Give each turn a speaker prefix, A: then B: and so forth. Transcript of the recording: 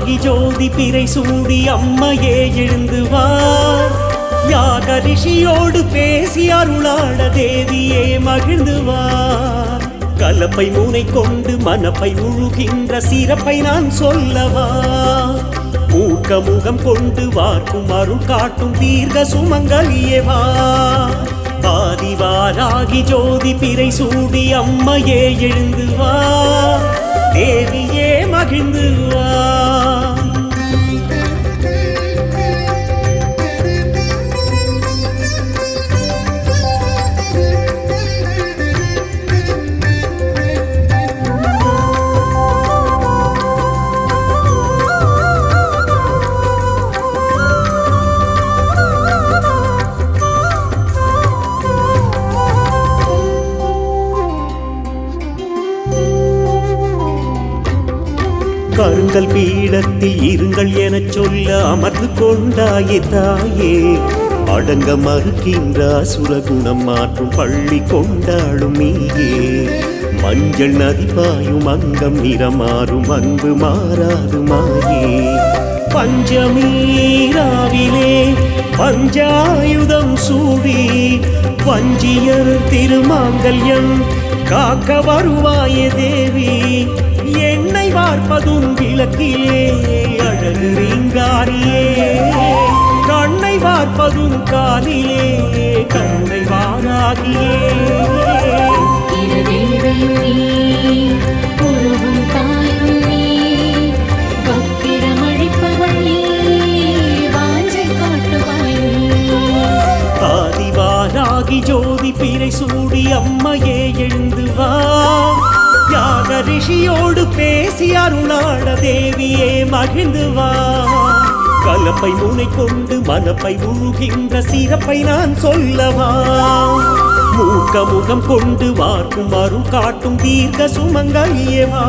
A: ஆகி ஜோதி பிறை சூடி அம்மையே எழுந்து வா. யாக ரிஷியோடு பேசி அருளாட தேவியே மகிழ்ந்து வா. கலப்பை மூனை கொண்டு மனப்பை முழுகின்ற சிறப்பை நான் சொல்லவா. மூக்க முகம் கொண்டு வார்க்கும் அருள் காட்டும் தீர்க்க சுமங்கலியவா பாதிவாராகி ஜோதி பிறை சூடி அம்மையே எழுந்து வா. தேவியே மகிழ்ந்து கருங்கல் பீடத்தில் இருங்கள் எனச் சொல்ல அமர்ந்து கொண்டாயே தாயே. அடங்க மறுக்கின்ற சுரகுணம் மாற்றும் பள்ளி கொண்டாடும் நீயே. மஞ்சள் நதி பாயும் அங்கம் நிறமாறும் அன்பு மாறாது மாயே. பஞ்சமீராவிலே பஞ்சாயுதம் சூடி வஞ்சியர் திருமாங்கல்யம் காக்க வருவாயே தேவி. என்னை வார்ப்பதும் விளக்கிலே அழகு ரீங்காரியே. கண்ணை வார்ப்பதும் காலிலே கண்ணை வாராகியே
B: இருதேவையும்
A: ஜோதி பீரை சூடி அம்மையே எழுந்து வா. யாக ரிஷியோடு பேசி அருளாட தேவியே மகிழ்ந்து வா. கலப்பை முனை கொண்டு மனப்பை முழுகின்ற சிறப்பை நான் சொல்லவா. மூக்க முகம் கொண்டு வார்க்கும் அருள் காட்டும் தீர்க்க சுமங்கலியவா